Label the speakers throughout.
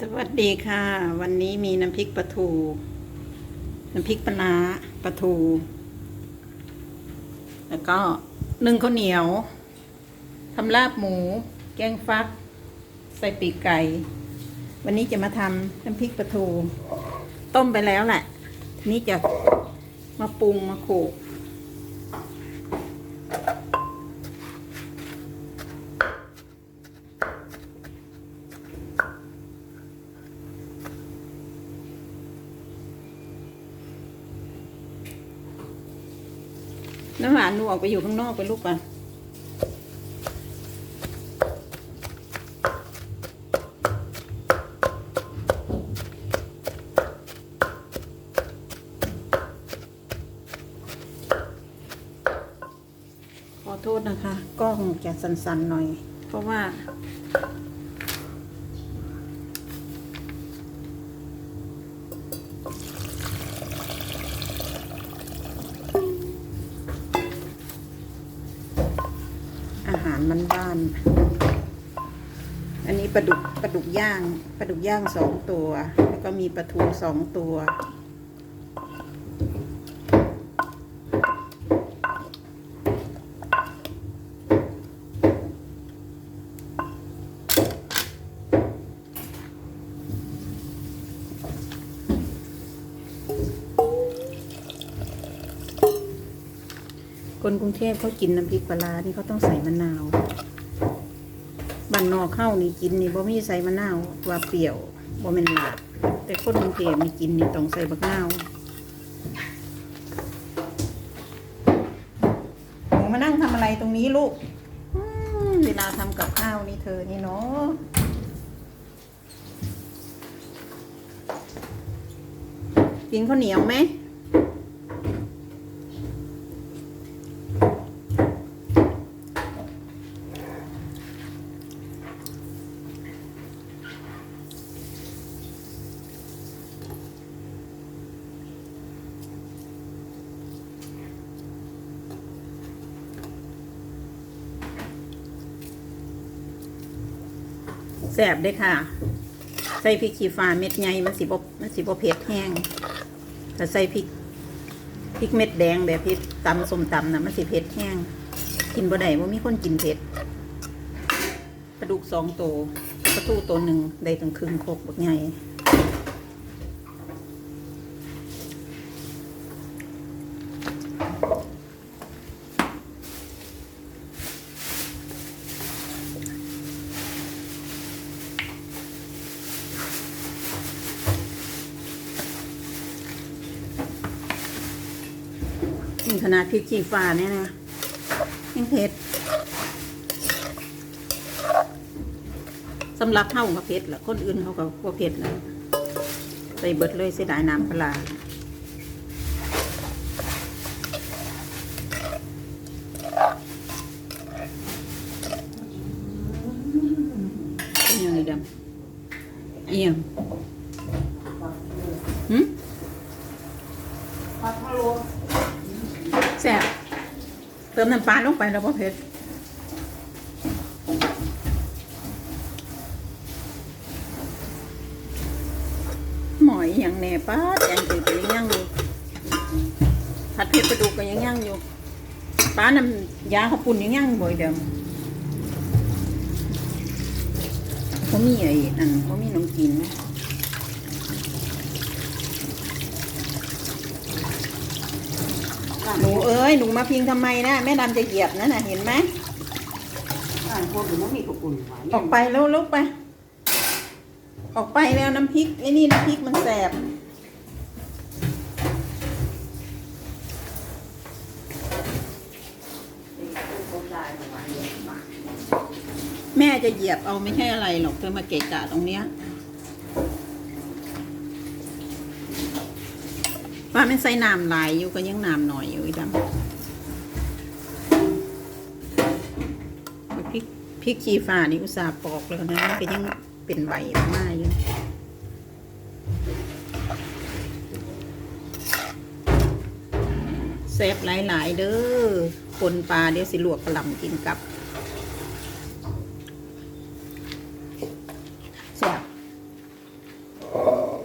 Speaker 1: สวัสดีค่ะ วันนี้มีน้ำพริกปลาทู น้ำพริกปลาร้าปลาทู แล้วก็นึ่งข้าวเหนียวทำลาบหมู แกงฟัก ใส่ปีกไก่ วันนี้จะมาทำน้ำพริกปลาทู ต้มไปแล้วแหละทีนี้จะมาปรุงมาโขก น้ำหวานหนูออกไปอยู่ข้างนอกไปลูกปะขอโทษนะคะ กล้องจะสั่นๆหน่อย เพราะว่า มันบ้านอันนี้ปลาดุกปลาดุกย่างปลาดุกย่างสองตัว แล้วก็มีปลาทูสองตัว คนกรุงเทพเขากินน้ำพริกปลานี่เขาต้องใส่มะนาวบ้านนอกเข้านี่กินนี่บ่มีใส่มะนาวว่าเปรี้ยวบ่แม่นหลาดแต่คนกรุงเทพนี่กินนี่ต้องใส่บักนาวหนูมานั่งทำอะไรตรงนี้ลูกเวลาทำกับข้าวนี่เธอนี่เนาะกินข้าวเหนียวไหม แสบเด้ค่ะ ใส่พริกขี้ฟ้าเม็ดใหญ่มันสิบมันสิบเผ็ดแห้งแต่ใส่พริกพริกเม็ดแดงแบบพริกตำส้มตำนะมันสิเผ็ดแห้ง กินบ่ได้ว่ามีคนกินเผ็ดปลาดุกสองตัวปลาทูตัวหนึ่งได้ตั้งครึ่งโคกบักใหญ่ ขนาดพริกขี้ฟ้าเนี่ยนะยังเผ็ดสำหรับเฮาก็เผ็ดละคนอื่นเขาก็บ่เผ็ดแล้วใส่เบิดเลยเสียดายน้ำปลาร้าเป็นยังไงดำเอียงหืม
Speaker 2: ผัดพะโล้
Speaker 1: แซ่บเติ มน้ำปลาลงไปแล้วพอเผ็ดหมอยอย่างแหน่ป้าดแกงจืดก็ยังย่างอยู่ผัดเผ็ดปลาดุกก็ยังย่างอยู่ป้าน้ำยาข้าปุ่นยังย่างบ่อยเดิมเขามีไอ้นั่นเขามีน้องกินนะ หนูเอ้ยหนูมาพิงทำไมนะแม่ดำจะเหยียบนั่นน่ะเห็นไหม
Speaker 2: อ่าพวกหนูมันมีกระปุ่นหวาน
Speaker 1: ออกไปแล้วลุกไป ออกไปแล้วน้ำพริกไอ้นี่น้ำพริกมันแสบแม่จะเหยียบเอาไม่ใช่อะไรหรอกเธอมาเกะกะตรงเนี้ย ว่ามันใส่น้ำลายอยู่ก็ยังน้ำหน่อยอยู่อีดำพริกพริกขี้ฟ้านี่อุตส่าห์ปอกแล้วนะมันก็ยังเป็นใบออกมาอยู่แซ่บหลาย ๆ เด้อคนปลาเดี๋ยวสิลวกกระหล่ำกินกับแซ่บ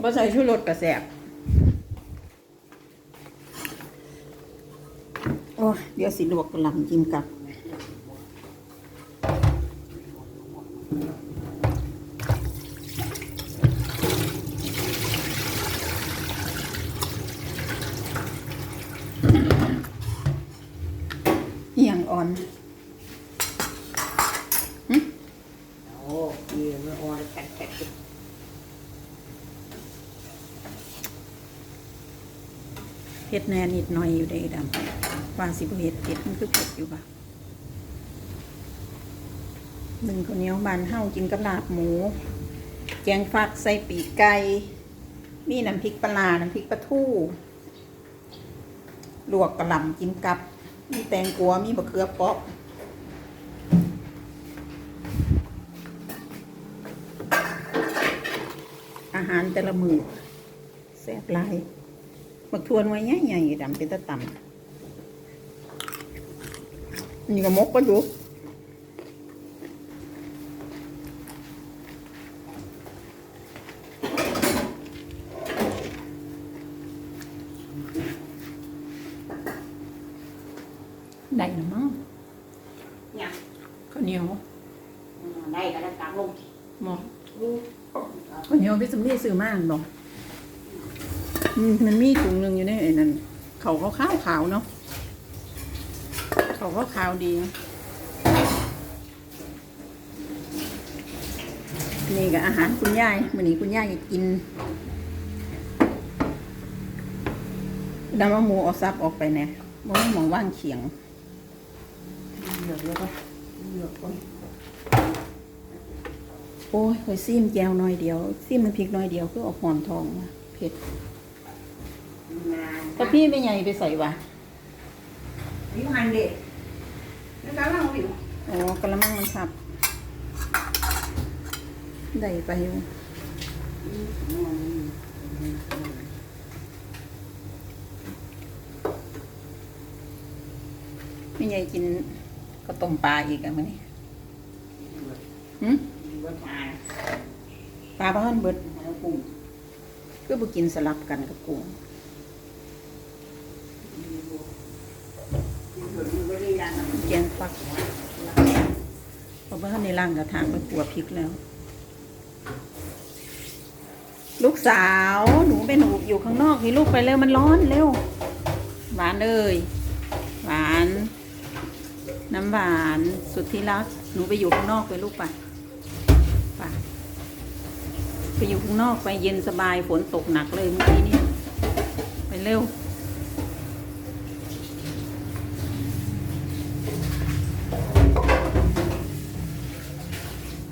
Speaker 1: บ่ใส่ชูรสกระแสบโอ้ย เดี๋ยวสิลวกกระหล่ำจิ้มกับเอียงอ่อน
Speaker 2: โอ้ยมันอ่อนแข็งแข็ง
Speaker 1: เผ็ดแน่นิดหน่อยอยู่ได้ดำ ว่าสิบเผ็ดเผ็ดมันคือเผ็ดอยู่ปะหนึ่งข้าวเหนียวบานเฮากินกับลาบหมู แกงฟักใส่ปีกไก่มีน้ำพริกปลาน้ำพริกปลาทูลวกกระหล่ำกินกับ มีแตงกวมีบะเขือเปาะอาหารแต่ละมือแซ่บหลายบักทวนไว้ใหญ่ๆดำเป็นตะตำ นี่ก็มกก็อยู่ได้หรือมั้ง
Speaker 2: เนี่ย
Speaker 1: ข้าวเหนียว
Speaker 2: ได้ก็ได้ตามลง
Speaker 1: หมอข้าวเหนียวพี่สมรีซื้อมากบ่อืมมันมีถุงหนึ่งอยู่ในไอ้นั่นเขาเขาขาวขาวๆเนาะ เขาก็ขาวดี นี่ก็อาหารคุณยายมื้อนี้คุณยายอยากกินดำว่าหมูเอาซับออกไปแน่บ่มีหมองว่างเขียง
Speaker 2: เหลือแล้วก็เหลือก็
Speaker 1: โอ้ยคอยซีมแจวหน่อยเดียวซีมมันพริกหน่อยเดียวคือออกหอมทองว่ะเผ็ด
Speaker 2: นาน
Speaker 1: ถ้าพี่ไม่ใหญ่ไปใส่วะ
Speaker 2: นี่หันเด็ก แล้วก็เราอยู่
Speaker 1: อ๋อกระมังมันสับได้ไปอยู่ไม่ใหญ่กินก็ต้มปลาอีกอะมื้อนี้หืม
Speaker 2: ว่าทาน
Speaker 1: ปลาบ้านเบิด
Speaker 2: แล้วกุ้ง
Speaker 1: ก็บ่กินสลับกันกับกุ้ง
Speaker 2: ไม่ได้ยัง
Speaker 1: แกงฟักเพราะว่าในร่างกระถางไปปัวพริกแล้ว ลูกสาวหนูเป็นหนูอยู่ข้างนอกนี่ลูกไปเร็วมันร้อนเร็ว หวานเลยหวาน น้ำหวานสุดที่รักหนูไปอยู่ข้างนอกไปลูกไปไปไปอยู่ข้างนอกไปเย็นสบายฝนตกหนักเลยเมื่อกี้เนี่ยไปเร็ว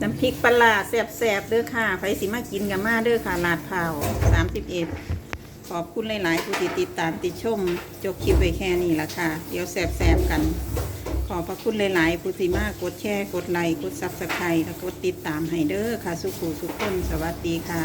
Speaker 1: น้ำพ ริกปลาร้าแสบๆเด้อค่ะไฟสิมากินกับมาเด้อค่ะลาดเผาสามสิบเอ็ดขอบคุณหลายๆผู้ติดติดตามติดชม จบคลิปไว้แค่นี้ละค่ะ เดี๋ยวแสบๆกัน ขอบพระคุณหลายๆผู้ที่มากกดแชร์ กดไลค์ กดซับสไครต์และกดติดตามให้เด้อค่ะ สุขุสุขคนสวัสดีค่ะ